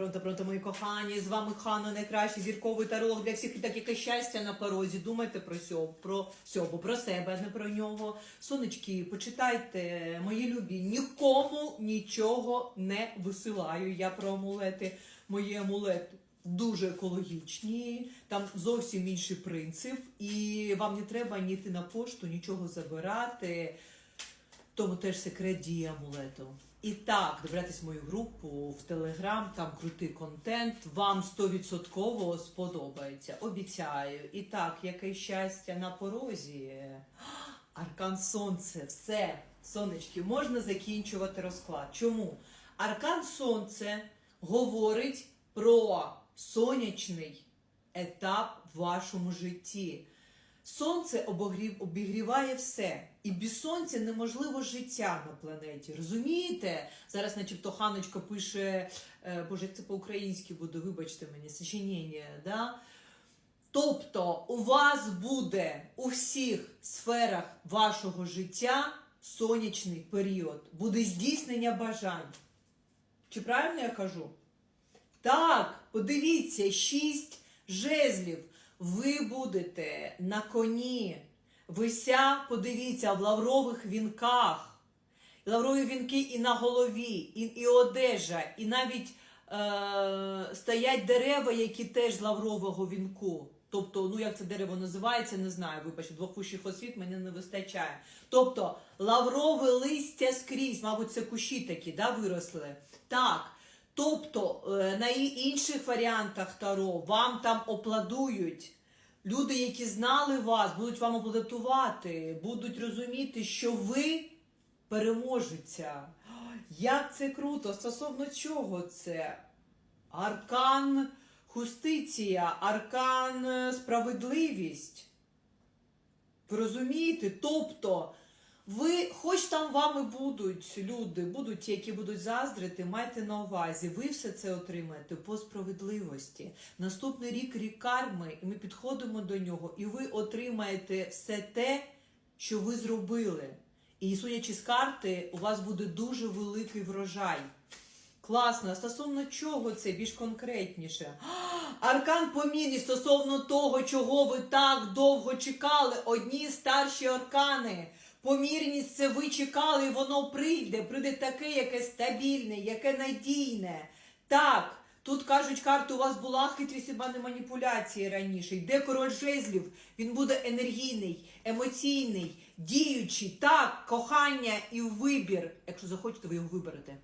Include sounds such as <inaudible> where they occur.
Пронто, пронто, мої кохані, з вами Ханна, найкращий зірковий таролог для всіх і так яке щастя на порозі. Думайте про сьо, про сьобу, про себе, не про нього. Сонечки, почитайте, мої любі, нікому нічого не висилаю. Я про амулети. Мої амулети дуже екологічні, там зовсім інший принцип, і вам не треба ні на пошту, нічого забирати. Тому теж секрет дії амулету. І так, добирайтесь мою групу в Телеграм, там крутий контент. Вам 100% сподобається. Обіцяю. І так, яке щастя на порозі. <gasps> Аркан Сонце, все, сонечки, можна закінчувати розклад. Чому? Аркан Сонце говорить про сонячний етап в вашому житті. Сонце обогрів, обігріває все. І без сонця неможливо життя на планеті. Розумієте? Зараз, начебто, Ханочка пише, е, боже, це по-українськи буде, вибачте мені, сочинення, да? Тобто у вас буде у всіх сферах вашого життя сонячний період, буде здійснення бажань. Чи правильно я кажу? Так, подивіться, шість жезлів. Ви будете на коні. Вися, подивіться, в лаврових вінках. Лаврові вінки і на голові, і, і одежа, і навіть е, стоять дерева, які теж з лаврового вінку. Тобто, ну як це дерево називається, не знаю. Вибачте, двох вищих освіт мені не вистачає. Тобто, лаврове листя скрізь, мабуть, це кущі такі, да, виросли. Так. Тобто е, на інших варіантах Таро вам там опладують. Люди, які знали вас, будуть вам аплодувати, будуть розуміти, що ви переможеця. Як це круто! Стосовно чого це? Аркан хустиція, аркан е, справедливість. Ви розумієте? Тобто, ви, хоч там вами будуть люди, будуть ті, які будуть заздрити, майте на увазі, ви все це отримаєте по справедливості. Наступний рік рік карми, і ми підходимо до нього, і ви отримаєте все те, що ви зробили. І судячи з карти, у вас буде дуже великий врожай. Класно, а стосовно чого це більш конкретніше? <gasps> Аркан помірні стосовно того, чого ви так довго чекали, одні старші аркани. Помірність це ви чекали, і воно прийде. Прийде таке, яке стабільне, яке надійне. Так, тут кажуть, карту, у вас була хитрість і маніпуляції раніше. Йде король жезлів, він буде енергійний, емоційний, діючий. Так, кохання і вибір. Якщо захочете, ви його виберете.